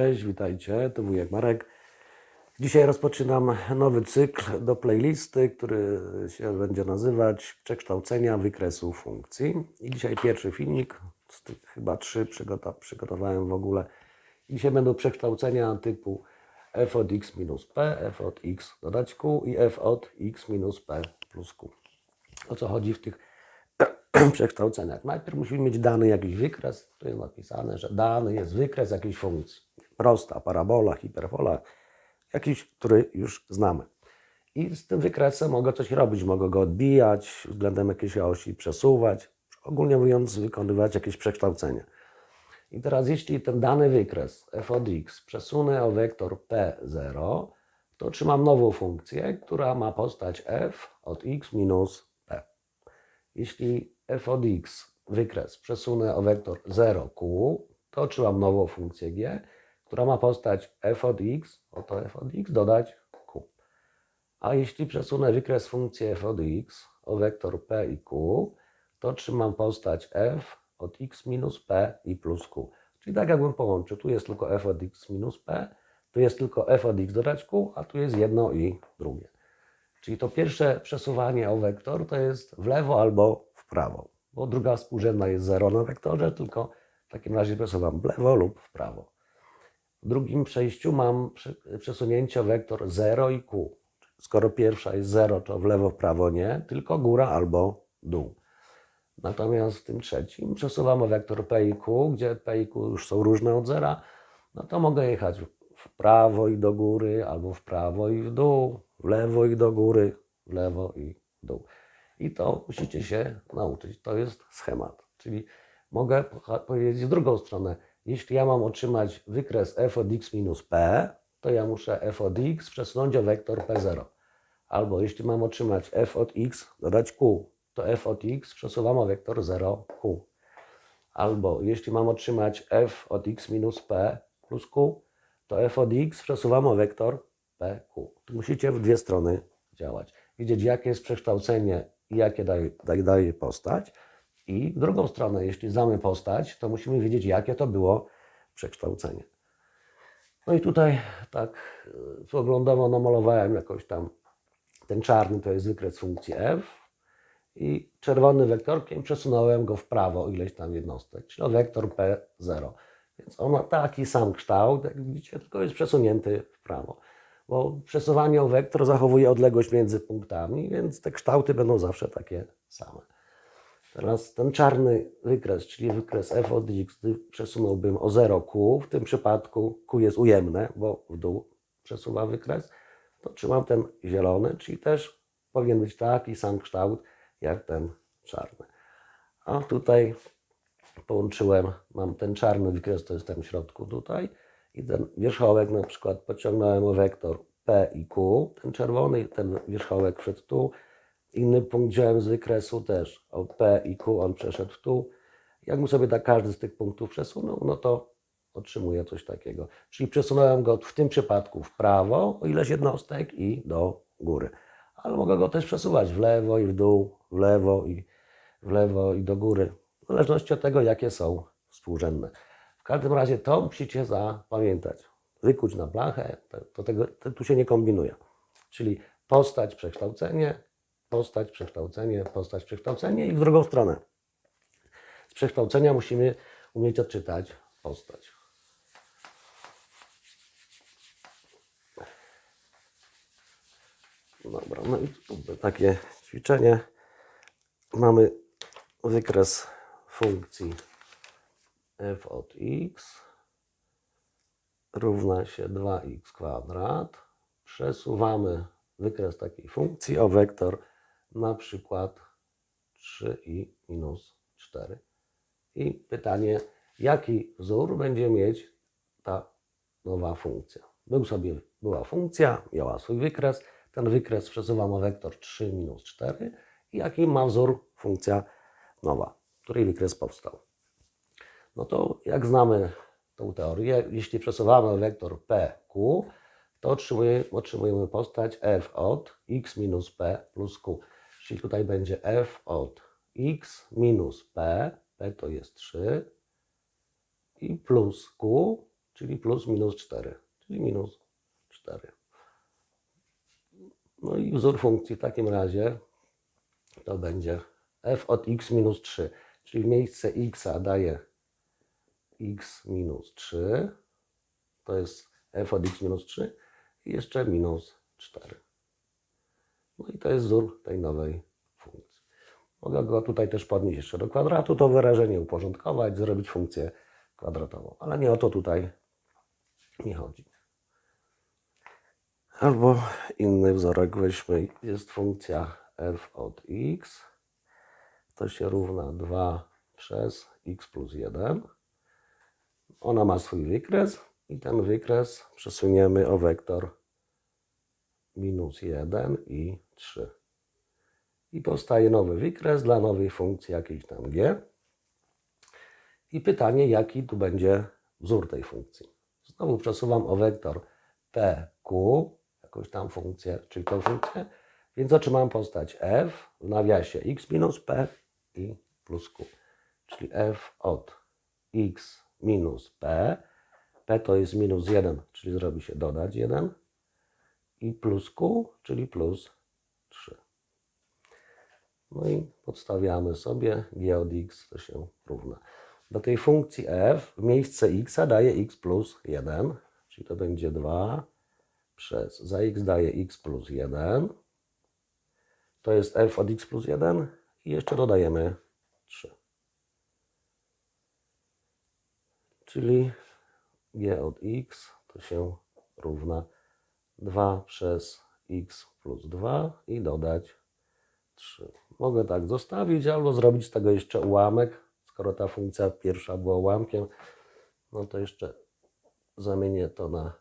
cześć, witajcie, to wujek Marek. Dzisiaj rozpoczynam nowy cykl do playlisty, który się będzie nazywać Przekształcenia wykresu funkcji. I dzisiaj pierwszy filmik, z tych chyba trzy przygotowałem w ogóle. I dzisiaj będą przekształcenia typu f od x minus p, f od x dodać q i f od x minus p plus q. O co chodzi w tych przekształceniach. Najpierw musimy mieć dany jakiś wykres. Tu jest napisane, że dany jest wykres jakiejś funkcji. Prosta, parabola, hiperbola, jakiś, który już znamy. I z tym wykresem mogę coś robić. Mogę go odbijać względem jakiejś osi, przesuwać. Ogólnie mówiąc, wykonywać jakieś przekształcenie. I teraz jeśli ten dany wykres f od x przesunę o wektor p0, to otrzymam nową funkcję, która ma postać f od x minus p. Jeśli f od x wykres przesunę o wektor 0q, to otrzymam nową funkcję g, która ma postać f od x, oto f od x dodać q. A jeśli przesunę wykres funkcji f od x o wektor p i q, to otrzymam postać f od x minus p i plus q. Czyli tak jakbym połączył, tu jest tylko f od x minus p, tu jest tylko f od x dodać q, a tu jest jedno i drugie. Czyli to pierwsze przesuwanie o wektor to jest w lewo albo w prawo, bo druga współrzędna jest 0 na wektorze, tylko w takim razie przesuwam w lewo lub w prawo. W drugim przejściu mam prze- przesunięcie wektor 0 i q. Skoro pierwsza jest 0, to w lewo, w prawo nie, tylko góra albo dół. Natomiast w tym trzecim przesuwam o wektor p i q, gdzie p i q już są różne od zera, no to mogę jechać w prawo i do góry, albo w prawo i w dół, w lewo i do góry, w lewo i w dół. I to musicie się nauczyć. To jest schemat. Czyli mogę powiedzieć w drugą stronę. Jeśli ja mam otrzymać wykres f od x minus p, to ja muszę f od x przesunąć o wektor p0. Albo jeśli mam otrzymać f od x dodać q, to f od x przesuwam o wektor 0q. Albo jeśli mam otrzymać f od x minus p plus q, to f od x przesuwam o wektor pq. Tu musicie w dwie strony działać. Widzieć, jakie jest przekształcenie i jakie daje, daje, postać. I w drugą stronę, jeśli znamy postać, to musimy wiedzieć, jakie to było przekształcenie. No i tutaj tak e, poglądowo namalowałem jakoś tam ten czarny to jest wykres funkcji f i czerwonym wektorkiem przesunąłem go w prawo ileś tam jednostek, czyli o wektor p0. Więc on ma taki sam kształt, jak widzicie, tylko jest przesunięty w prawo. Bo przesuwanie o wektor zachowuje odległość między punktami, więc te kształty będą zawsze takie same. Teraz ten czarny wykres, czyli wykres f od x, przesunąłbym o 0q, w tym przypadku q jest ujemne, bo w dół przesuwa wykres, to trzymam ten zielony, czyli też powinien być taki sam kształt jak ten czarny. A tutaj połączyłem, mam ten czarny wykres, to jest ten w środku tutaj i ten wierzchołek na przykład pociągnąłem o wektor P i Q, ten czerwony, ten wierzchołek wszedł tu, inny punkt wziąłem z wykresu też o P i Q, on przeszedł tu. Jakbym sobie tak każdy z tych punktów przesunął, no to otrzymuję coś takiego. Czyli przesunąłem go w tym przypadku w prawo o ileś jednostek i do góry. Ale mogę go też przesuwać w lewo i w dół, w lewo i w lewo i do góry. W zależności od tego, jakie są współrzędne. W każdym razie to musicie zapamiętać. Wykuć na blachę, to, to tego, to tu się nie kombinuje. Czyli postać, przekształcenie, postać, przekształcenie, postać, przekształcenie i w drugą stronę. Z przekształcenia musimy umieć odczytać postać. Dobra, no i tu takie ćwiczenie. Mamy wykres funkcji f od x równa się 2x kwadrat. Przesuwamy wykres takiej funkcji o wektor na przykład 3i minus 4. I pytanie, jaki wzór będzie mieć ta nowa funkcja. Był sobie, była funkcja, miała swój wykres. Ten wykres przesuwam o wektor 3 minus 4. I jaki ma wzór funkcja nowa, której wykres powstał. No to jak znamy tą teorię, jeśli przesuwamy wektor PQ, to otrzymujemy, otrzymujemy postać f od x minus p plus q. Czyli tutaj będzie f od x minus p, p to jest 3, i plus q, czyli plus minus 4, czyli minus 4. No i wzór funkcji w takim razie to będzie f od x minus 3, czyli w miejsce x daje x minus 3, to jest f od x minus 3 i jeszcze minus 4. No i to jest wzór tej nowej funkcji. Mogę go tutaj też podnieść jeszcze do kwadratu, to wyrażenie uporządkować, zrobić funkcję kwadratową, ale nie o to tutaj nie chodzi. Albo inny wzorek weźmy, jest funkcja f od x, to się równa 2 przez x plus 1. Ona ma swój wykres i ten wykres przesuniemy o wektor minus 1 i 3. I powstaje nowy wykres dla nowej funkcji jakiejś tam g. I pytanie, jaki tu będzie wzór tej funkcji. Znowu przesuwam o wektor pq, jakąś tam funkcję, czyli tą funkcję, więc otrzymam postać f w nawiasie x minus p i plus q. Czyli f od x minus p, p to jest minus 1, czyli zrobi się dodać 1 i plus q, czyli plus 3. No i podstawiamy sobie g od x to się równa. Do tej funkcji f w miejsce x daje x plus 1, czyli to będzie 2 przez za x daje x plus 1. To jest f od x plus 1 i jeszcze dodajemy 3. Czyli g od x to się równa 2 przez x plus 2 i dodać 3. Mogę tak zostawić albo zrobić z tego jeszcze ułamek. Skoro ta funkcja pierwsza była ułamkiem, no to jeszcze zamienię to na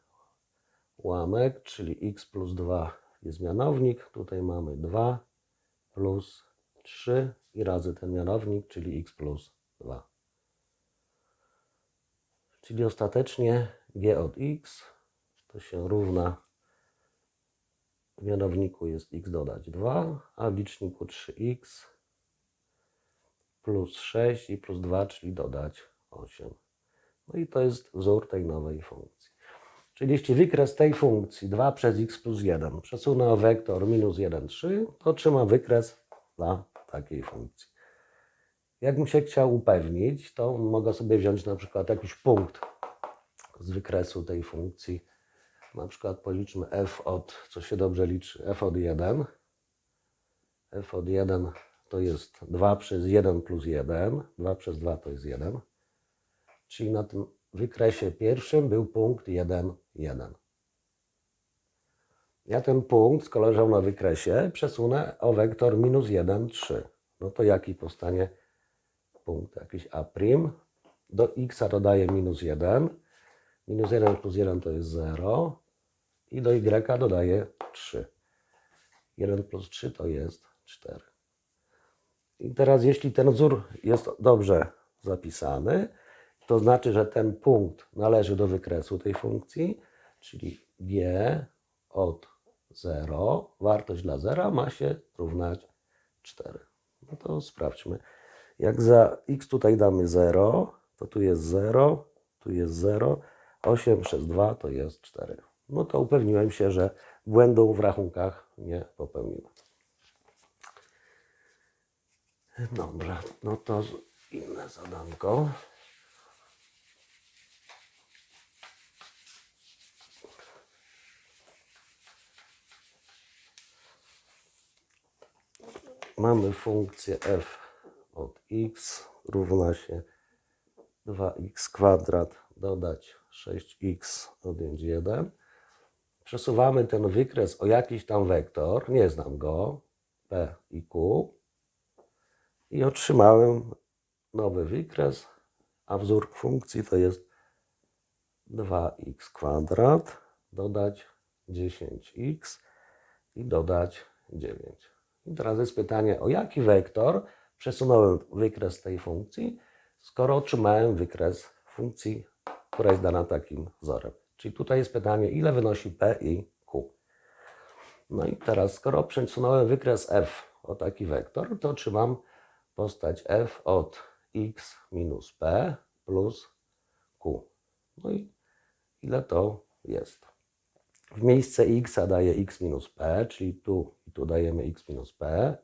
ułamek, czyli x plus 2 jest mianownik. Tutaj mamy 2 plus 3 i razy ten mianownik, czyli x plus 2. Czyli ostatecznie g od x to się równa w mianowniku jest x dodać 2, a w liczniku 3x plus 6 i plus 2, czyli dodać 8. No i to jest wzór tej nowej funkcji. Czyli jeśli wykres tej funkcji 2 przez x plus 1 przesunę o wektor minus 1, 3, to otrzymam wykres dla takiej funkcji. Jakbym się chciał upewnić, to mogę sobie wziąć na przykład jakiś punkt z wykresu tej funkcji. Na przykład policzmy f od, co się dobrze liczy, f od 1. f od 1 to jest 2 przez 1 plus 1. 2 przez 2 to jest 1. Czyli na tym wykresie pierwszym był punkt 1, 1. Ja ten punkt, skoro leżał na wykresie, przesunę o wektor minus 1, 3. No to jaki powstanie punkt? Jakiś A'. Do x dodaję minus 1. Minus 1 plus 1 to jest 0. I do y dodaję 3. 1 plus 3 to jest 4. I teraz jeśli ten wzór jest dobrze zapisany, to znaczy, że ten punkt należy do wykresu tej funkcji, czyli g od 0, wartość dla 0 ma się równać 4. No to sprawdźmy. Jak za x tutaj damy 0, to tu jest 0, tu jest 0, 8 przez 2 to jest 4. No to upewniłem się, że błędu w rachunkach nie popełniłem. Dobra, no to inne zadanko. Mamy funkcję f od x równa się 2x kwadrat dodać 6x odjąć 1. Przesuwamy ten wykres o jakiś tam wektor, nie znam go, p i q i otrzymałem nowy wykres, a wzór funkcji to jest 2x kwadrat dodać 10x i dodać 9. I teraz jest pytanie, o jaki wektor przesunąłem wykres tej funkcji, skoro otrzymałem wykres funkcji, która jest dana takim wzorem. Czyli tutaj jest pytanie, ile wynosi p i q. No i teraz, skoro przesunąłem wykres f o taki wektor, to otrzymam postać f od x minus p plus q. No i ile to jest. W miejsce x daje x minus p, czyli tu i tu dajemy x minus p.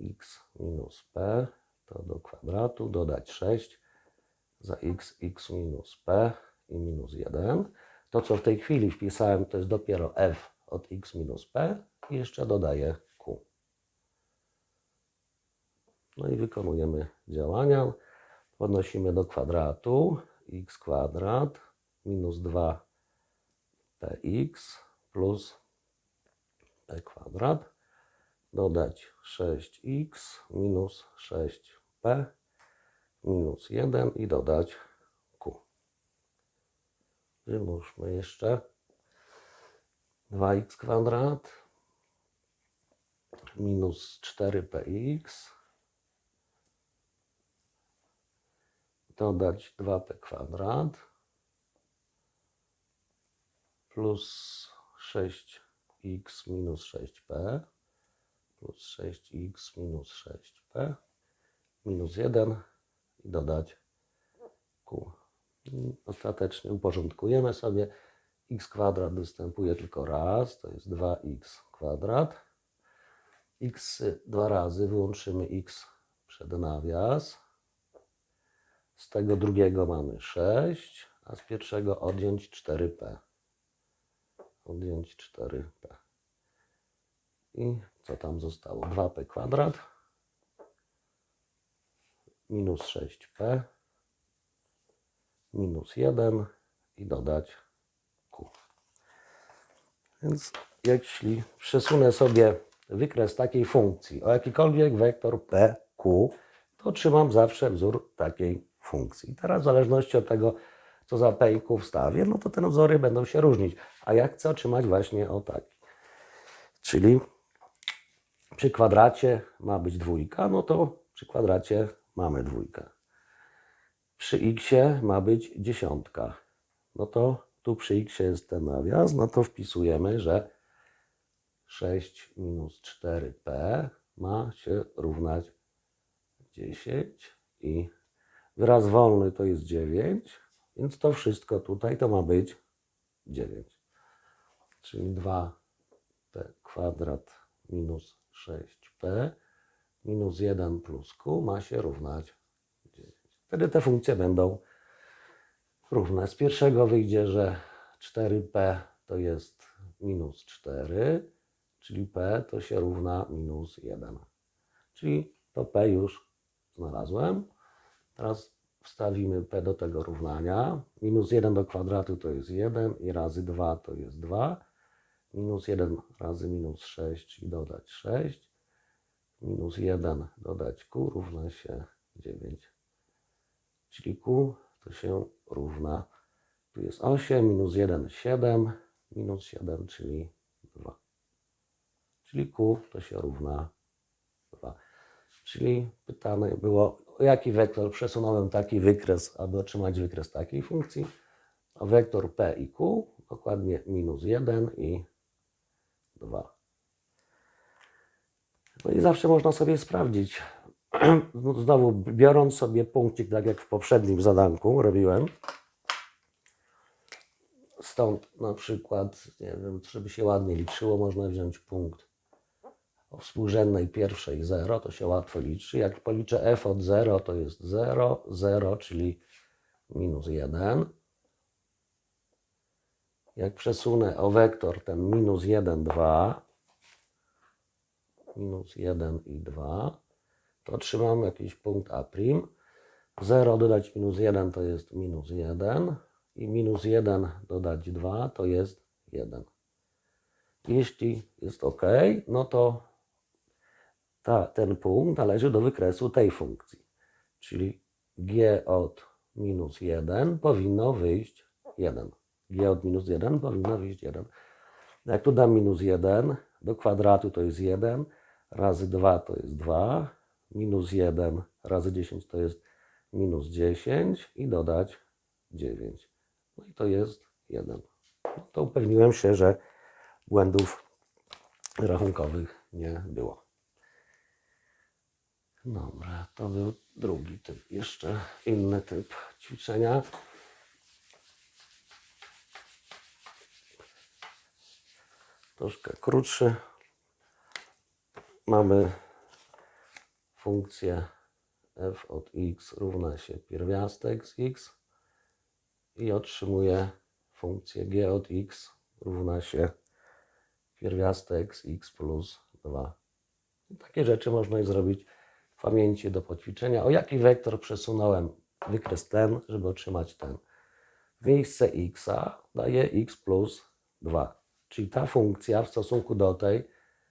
x minus p to do kwadratu dodać 6 za x, x minus p i minus 1. To, co w tej chwili wpisałem, to jest dopiero f od x minus p i jeszcze dodaję q. No i wykonujemy działania. Podnosimy do kwadratu x kwadrat minus 2 px plus p kwadrat dodać 6x minus 6p minus 1 i dodać q. Wymnóżmy jeszcze 2x kwadrat minus 4px dodać 2p kwadrat plus 6x minus 6p plus 6x minus 6p minus 1 i dodać q. I Ostatecznie uporządkujemy sobie. x kwadrat występuje tylko raz, to jest 2x kwadrat. x dwa razy wyłączymy x przed nawias. Z tego drugiego mamy 6, a z pierwszego odjąć 4p. Odjąć 4p. I co tam zostało? 2p kwadrat minus 6p minus 1 i dodać q. Więc jeśli przesunę sobie wykres takiej funkcji o jakikolwiek wektor p, q, to otrzymam zawsze wzór takiej funkcji. Teraz w zależności od tego, co za p i q wstawię, no to te wzory będą się różnić. A ja chcę otrzymać właśnie o taki. Czyli przy kwadracie ma być dwójka, no to przy kwadracie mamy dwójkę. Przy x ma być dziesiątka. No to tu przy x jest ten nawias, no to wpisujemy, że 6 minus 4p ma się równać 10 i wyraz wolny to jest 9, więc to wszystko tutaj to ma być 9. Czyli 2p kwadrat minus 6p minus 1 plus q ma się równać 9. Wtedy te funkcje będą równe. Z pierwszego wyjdzie, że 4p to jest minus 4, czyli p to się równa minus 1. Czyli to p już znalazłem. Teraz wstawimy p do tego równania. Minus 1 do kwadratu to jest 1 i razy 2 to jest 2. Minus 1 razy minus 6, czyli dodać 6. Minus 1 dodać q równa się 9. Czyli q to się równa. Tu jest 8, minus 1, 7, minus 7, czyli 2. Czyli q to się równa 2. Czyli pytane było, o jaki wektor przesunąłem taki wykres, aby otrzymać wykres takiej funkcji. O wektor p i q, dokładnie minus 1 i 2. No i zawsze można sobie sprawdzić. Znowu biorąc sobie punkcik, tak jak w poprzednim zadanku robiłem. Stąd na przykład, nie wiem, żeby się ładnie liczyło, można wziąć punkt o współrzędnej pierwszej 0, to się łatwo liczy. Jak policzę f od 0, to jest 0, 0, czyli minus 1. Jak przesunę o wektor ten minus 1, 2, minus 1 i 2, to otrzymam jakiś punkt A'. 0 dodać minus 1 to jest minus 1 i minus 1 dodać 2 to jest 1. Jeśli jest ok, no to ta, ten punkt należy do wykresu tej funkcji. Czyli g od minus 1 powinno wyjść 1. g od minus 1 powinno wyjść 1. Jak tu dam minus 1, do kwadratu to jest 1, razy 2 to jest 2, minus 1 razy 10 to jest minus 10 i dodać 9. No i to jest 1. No to upewniłem się, że błędów rachunkowych nie było. Dobra, to był drugi typ. Jeszcze inny typ ćwiczenia. Troszkę krótszy, Mamy funkcję f od x równa się pierwiastek z x i otrzymuję funkcję g od x równa się pierwiastek z x plus 2. I takie rzeczy można zrobić w pamięci do poćwiczenia. O jaki wektor przesunąłem wykres ten, żeby otrzymać ten? W miejsce x daje x plus 2. Czyli ta funkcja w stosunku do tej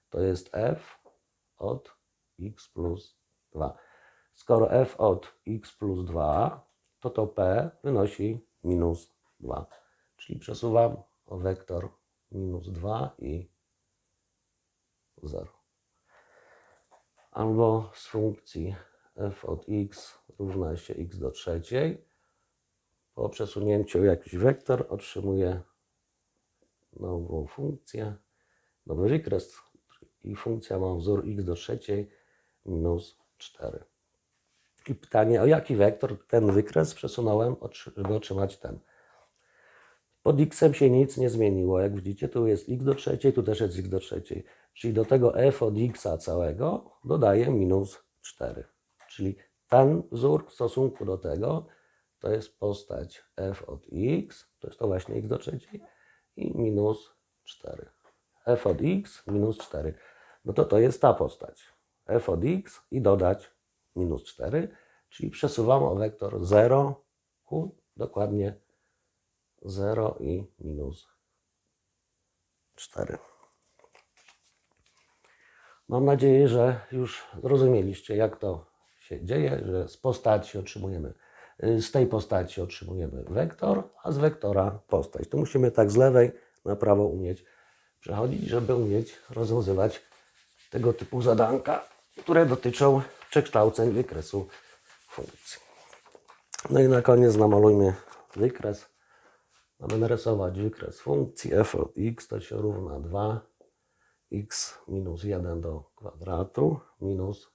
to jest f od x plus 2. Skoro f od x plus 2, to to p wynosi minus 2. Czyli przesuwam o wektor minus 2 i 0. Albo z funkcji f od x równa się x do trzeciej. Po przesunięciu jakiś wektor otrzymuję nową funkcję, nowy wykres i funkcja ma wzór x do trzeciej minus 4. I pytanie, o jaki wektor ten wykres przesunąłem, żeby otrzymać ten. Pod x się nic nie zmieniło. Jak widzicie, tu jest x do trzeciej, tu też jest x do trzeciej. Czyli do tego f od x całego dodaję minus 4. Czyli ten wzór w stosunku do tego to jest postać f od x, to jest to właśnie x do trzeciej i minus 4. f od x minus 4. No to to jest ta postać. f od x i dodać minus 4, czyli przesuwam o wektor 0 ku dokładnie 0 i minus 4. Mam nadzieję, że już zrozumieliście, jak to się dzieje, że z postaci otrzymujemy, y, z tej postaci otrzymujemy wektor, a z wektora postać. To musimy tak z lewej na prawo umieć przechodzić, żeby umieć rozwiązywać tego typu zadanka, które dotyczą przekształceń wykresu funkcji. No i na koniec namalujmy wykres. Mamy narysować wykres funkcji f od x to się równa 2 x minus 1 do kwadratu minus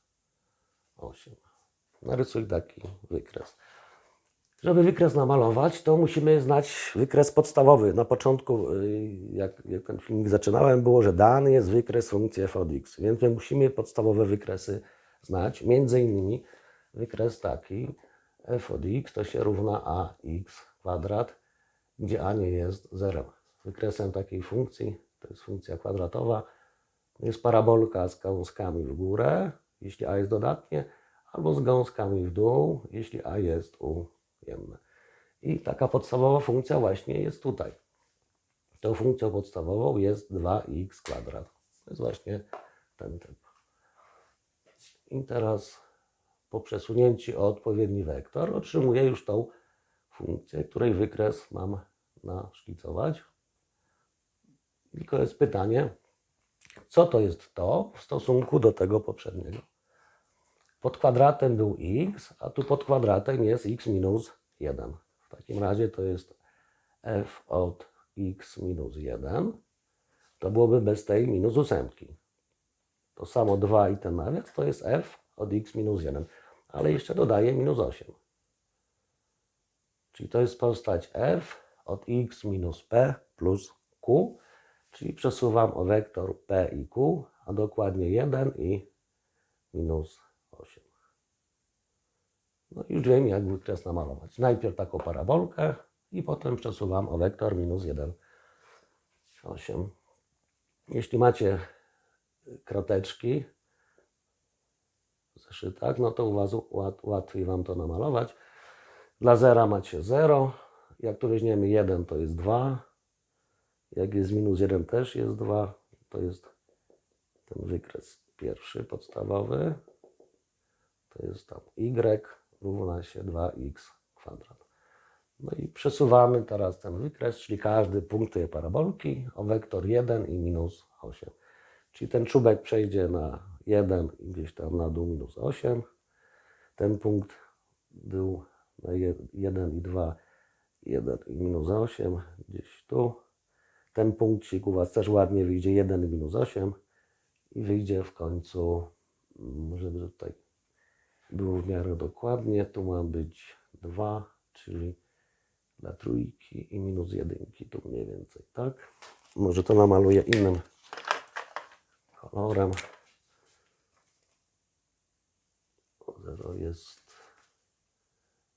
8. Narysuj taki wykres. Żeby wykres namalować, to musimy znać wykres podstawowy. Na początku, y, jak, jak ten filmik zaczynałem, było, że dany jest wykres funkcji f od x, więc my musimy podstawowe wykresy znać. Między innymi wykres taki f od x to się równa ax kwadrat, gdzie a nie jest zerem. Wykresem takiej funkcji, to jest funkcja kwadratowa, jest parabolka z gałązkami w górę, jeśli a jest dodatnie, albo z gałązkami w dół, jeśli a jest I taka podstawowa funkcja właśnie jest tutaj. Tą funkcją podstawową jest 2x kwadrat. To jest właśnie ten typ. I teraz po przesunięciu o odpowiedni wektor otrzymuję już tą funkcję, której wykres mam naszkicować. Tylko jest pytanie, co to jest to w stosunku do tego poprzedniego. Pod kwadratem był x, a tu pod kwadratem jest x minus 1. W takim razie to jest f od x minus 1. To byłoby bez tej minus ósemki. To samo 2 i ten nawias to jest f od x minus 1. Ale jeszcze dodaję minus 8. Czyli to jest postać f od x minus p plus q. Czyli przesuwam o wektor p i q, a dokładnie 1 i minus 8. No już wiem, jak wykres namalować. Najpierw taką parabolkę i potem przesuwam o wektor minus 1, 8. Jeśli macie krateczki w zeszytach, no to u Was łat, łatwiej Wam to namalować. Dla zera macie 0. Jak tu weźmiemy 1, to jest 2. Jak jest minus 1 też jest 2. To jest ten wykres pierwszy, podstawowy. To jest tam y równa się 2x kwadrat. No i przesuwamy teraz ten wykres, czyli każdy punkt tej parabolki o wektor 1 i minus 8. Czyli ten czubek przejdzie na 1 i gdzieś tam na dół minus 8. Ten punkt był na 1 i 2, 1 i minus 8, gdzieś tu. Ten punkcik u Was też ładnie wyjdzie 1 i minus 8 i wyjdzie w końcu, mm, żeby tutaj było w miarę dokładnie, tu ma być 2, czyli dla trójki i minus jedynki, tu mniej więcej, tak? Może to namaluję innym kolorem. 0 jest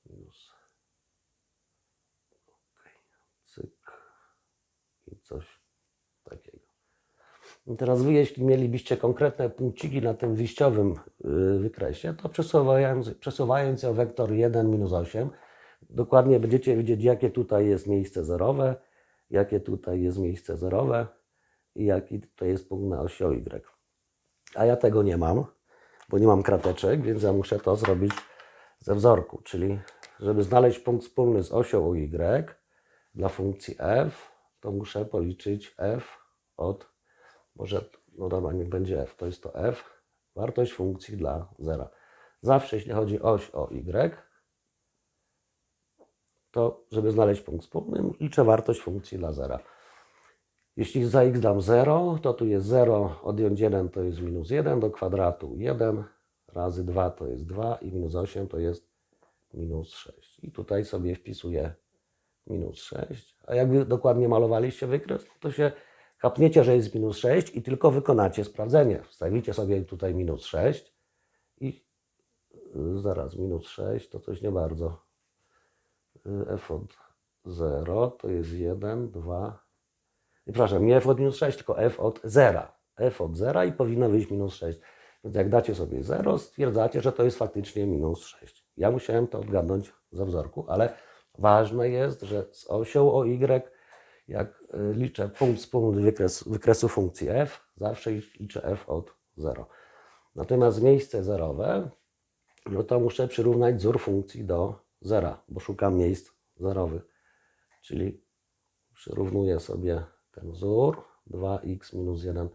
minus. Ok. Cyk. I coś takiego. I teraz Wy, jeśli mielibyście konkretne punkciki na tym wyjściowym y, wykresie, to przesuwając, przesuwając o wektor 1 minus 8, dokładnie będziecie wiedzieć, jakie tutaj jest miejsce zerowe, jakie tutaj jest miejsce zerowe i jaki tutaj jest punkt na osi Y. A ja tego nie mam, bo nie mam krateczek, więc ja muszę to zrobić ze wzorku, czyli żeby znaleźć punkt wspólny z osią Y dla funkcji f, to muszę policzyć f od, może, no dobra, niech będzie f, to jest to f, wartość funkcji dla zera. Zawsze, jeśli chodzi o oś o y, to żeby znaleźć punkt wspólny, liczę wartość funkcji dla zera. Jeśli za x dam 0, to tu jest 0, odjąć 1 to jest minus 1, do kwadratu 1, razy 2 to jest 2 i minus 8 to jest minus 6. I tutaj sobie wpisuję minus 6. A jakby dokładnie malowaliście wykres, to się kapniecie, że jest minus 6 i tylko wykonacie sprawdzenie. Wstawicie sobie tutaj minus 6 i y, zaraz minus 6 to coś nie bardzo. F od 0 to jest 1, 2, przepraszam, nie f od minus 6, tylko f od 0. f od 0 i powinno wyjść minus 6. Więc jak dacie sobie 0, stwierdzacie, że to jest faktycznie minus 6. Ja musiałem to odgadnąć ze wzorku, ale ważne jest, że z osią o y, jak y, liczę punkt wspólny wykres, wykresu funkcji f, zawsze liczę f od 0. Natomiast miejsce zerowe, no to muszę przyrównać wzór funkcji do zera, bo szukam miejsc zerowych. Czyli przyrównuję sobie ten wzór 2x minus 1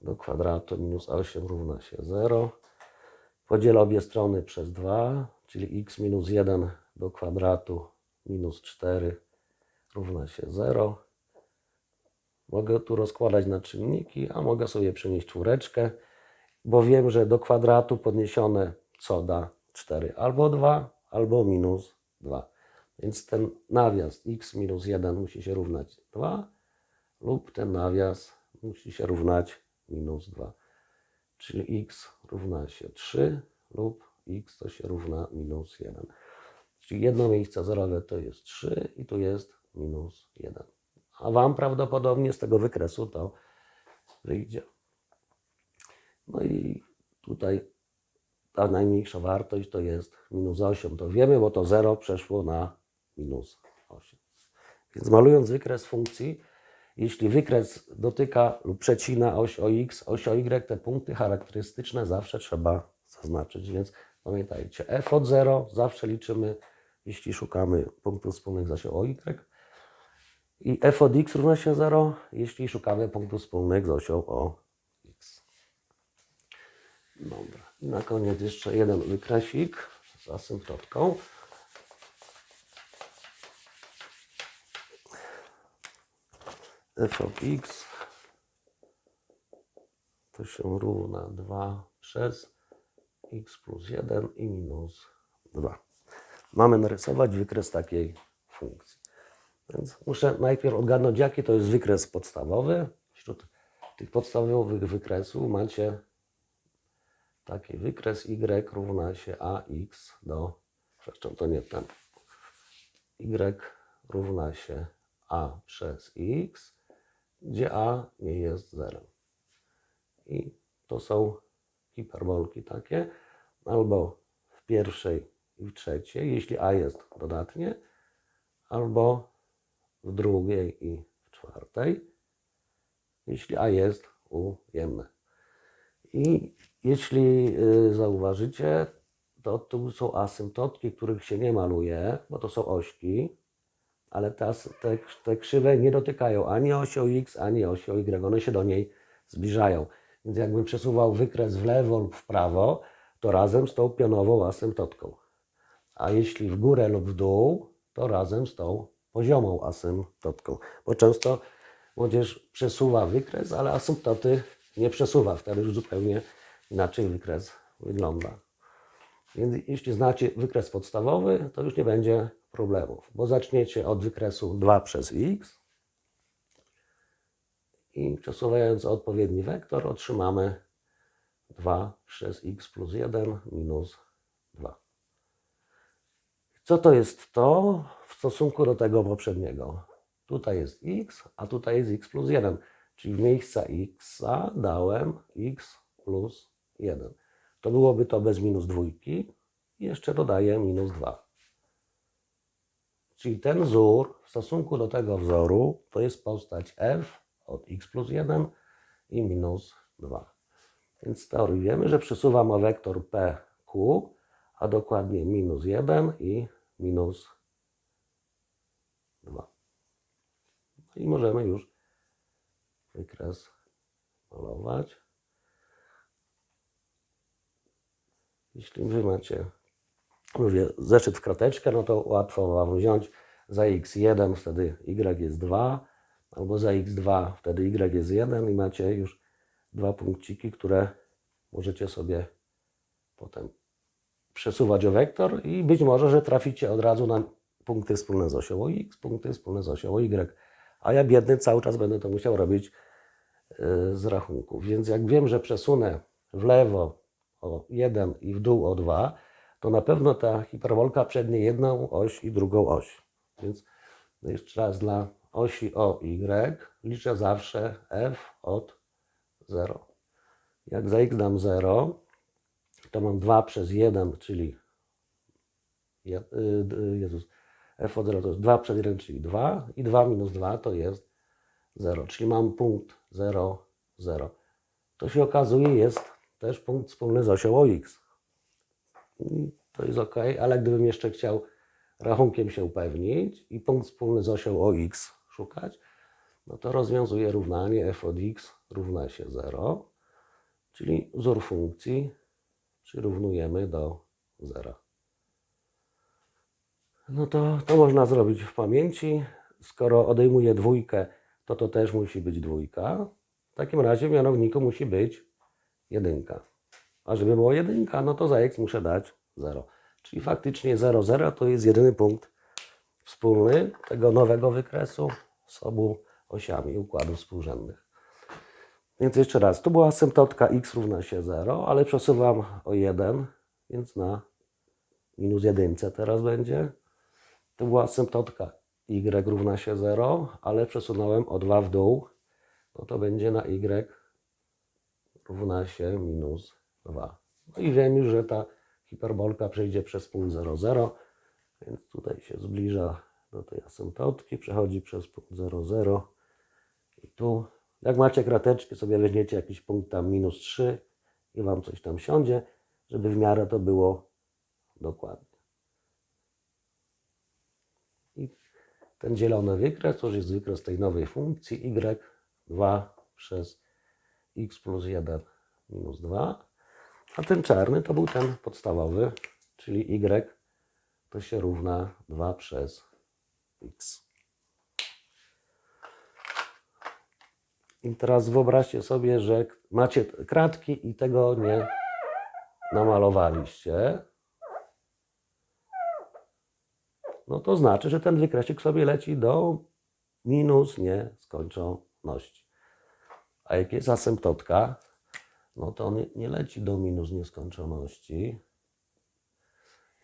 do kwadratu minus 8 równa się 0. Podzielę obie strony przez 2, czyli x minus 1 do kwadratu minus 4 równa się 0. Mogę tu rozkładać na czynniki, a mogę sobie przenieść czwóreczkę, bo wiem, że do kwadratu podniesione co da 4 albo 2, albo minus 2. Więc ten nawias x minus 1 musi się równać 2 lub ten nawias musi się równać minus 2. Czyli x równa się 3 lub x to się równa minus 1. Czyli jedno miejsce zerowe to jest 3 i tu jest minus 1. A Wam prawdopodobnie z tego wykresu to wyjdzie. No i tutaj ta najmniejsza wartość to jest minus 8. To wiemy, bo to 0 przeszło na minus 8. Więc malując wykres funkcji, jeśli wykres dotyka lub przecina oś o x, oś o y, te punkty charakterystyczne zawsze trzeba zaznaczyć. Więc pamiętajcie, f od 0 zawsze liczymy, jeśli szukamy punktów wspólnych z o y. I f od x równa się 0, jeśli szukamy punktów wspólnych z osią o x. Dobra. I na koniec jeszcze jeden wykresik z asymptotką. f of x to się równa 2 przez x plus 1 i minus 2. Mamy narysować wykres takiej funkcji. Więc muszę najpierw ogarnąć, jaki to jest wykres podstawowy. Wśród tych podstawowych wykresów macie taki wykres y równa się ax do, zresztą to nie ten, y równa się a przez x gdzie a nie jest zerem. I to są hiperbolki takie, albo w pierwszej i w trzeciej, jeśli a jest dodatnie, albo w drugiej i w czwartej, jeśli a jest ujemne. I jeśli y, zauważycie, to tu są asymptotki, których się nie maluje, bo to są ośki, ale te, te, te krzywe nie dotykają ani osi x, ani osi y, one się do niej zbliżają. Więc jakbym przesuwał wykres w lewo lub w prawo, to razem z tą pionową asymptotką. A jeśli w górę lub w dół, to razem z tą poziomą asymptotką. Bo często młodzież przesuwa wykres, ale asymptoty nie przesuwa. Wtedy już zupełnie inaczej wykres wygląda. Więc jeśli znacie wykres podstawowy, to już nie będzie problemów, bo zaczniecie od wykresu 2 przez x i przesuwając odpowiedni wektor otrzymamy 2 przez x plus 1 minus 2. Co to jest to stosunku do tego poprzedniego? Tutaj jest x, a tutaj jest x plus 1. Czyli w miejsca x dałem x plus 1. To byłoby to bez minus dwójki. Jeszcze dodaję minus 2. Czyli ten wzór w stosunku do tego wzoru to jest postać f od x plus 1 i minus 2. Więc z teorii wiemy, że przesuwam o wektor pq, a dokładnie minus 1 i minus 2. I możemy już wykres malować. Jeśli wy macie, mówię, zeszyt w krateczkę, no to łatwo wam wziąć za x1, wtedy y jest 2, albo za x2, wtedy y jest 1 i macie już dwa punkciki, które możecie sobie potem przesuwać o wektor i być może, że traficie od razu na punkty wspólne z osią x, punkty wspólne z osią y. A ja biedny cały czas będę to musiał robić yy, z rachunków. Więc jak wiem, że przesunę w lewo o 1 i w dół o 2, to na pewno ta hiperbolka przednie jedną oś i drugą oś. Więc jeszcze raz dla osi OY liczę zawsze f od 0. Jak za x dam 0, to mam 2 przez 1, czyli je- y, Jezus, f od 0 to jest 2 przez 1, czyli 2 i 2 minus 2 to jest 0, czyli mam punkt 0, 0. To się okazuje jest też punkt wspólny z osią OX. I to jest ok, ale gdybym jeszcze chciał rachunkiem się upewnić i punkt wspólny z osią OX szukać, no to rozwiązuję równanie f od x równa się 0, czyli wzór funkcji przyrównujemy do 0. No to, to można zrobić w pamięci. Skoro odejmuję dwójkę, to to też musi być dwójka. W takim razie w mianowniku musi być jedynka. A żeby było jedynka, no to za x muszę dać 0. Czyli faktycznie 0, 0 to jest jedyny punkt wspólny tego nowego wykresu z obu osiami układów współrzędnych. Więc jeszcze raz, tu była asymptotka x równa się 0, ale przesuwam o 1, więc na minus jedynce teraz będzie. Tu była asymptotka y równa się 0, ale przesunąłem o 2 w dół, no to będzie na y równa się minus 2. No i wiem już, że ta hiperbolka przejdzie przez punkt 0, 0, więc tutaj się zbliża do tej asymptotki, przechodzi przez punkt 0, 0 i tu. Jak macie krateczki, sobie weźmiecie jakiś punkt tam minus 3 i Wam coś tam siądzie, żeby w miarę to było dokładnie. I ten zielony wykres to jest wykres tej nowej funkcji y2 przez x plus 1 minus 2. A ten czarny to był ten podstawowy, czyli y to się równa 2 przez x. I teraz wyobraźcie sobie, że macie kratki i tego nie namalowaliście. No to znaczy, że ten wykresik sobie leci do minus nieskończoności. A jak jest asymptotka, no to on nie, leci do minus nieskończoności,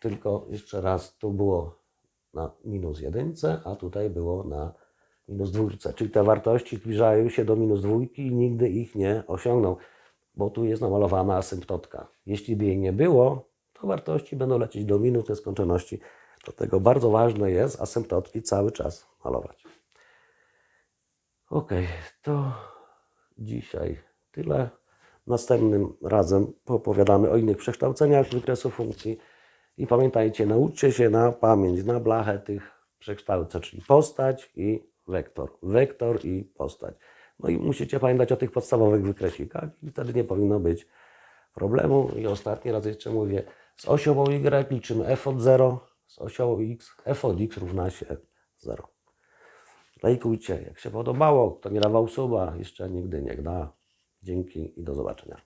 tylko jeszcze raz tu było na minus jedynce, a tutaj było na minus dwójce. Czyli te wartości zbliżają się do minus dwójki i nigdy ich nie osiągną, bo tu jest namalowana asymptotka. Jeśli by jej nie było, to wartości będą lecieć do minus nieskończoności. Dlatego bardzo ważne jest asymptotki cały czas malować. Ok, to dzisiaj tyle. Następnym razem opowiadamy o innych przekształceniach wykresu funkcji. I pamiętajcie, nauczcie się na pamięć, na blachę tych przekształceń, czyli postać i wektor. Wektor i postać. No i musicie pamiętać o tych podstawowych wykresikach i wtedy nie powinno być problemu. I ostatni raz jeszcze mówię, z osią y liczymy f od 0, z osią x, f od x równa się 0. Lajkujcie, jak się podobało. Kto nie dawał suba, jeszcze nigdy nie da. Dzięki i do zobaczenia.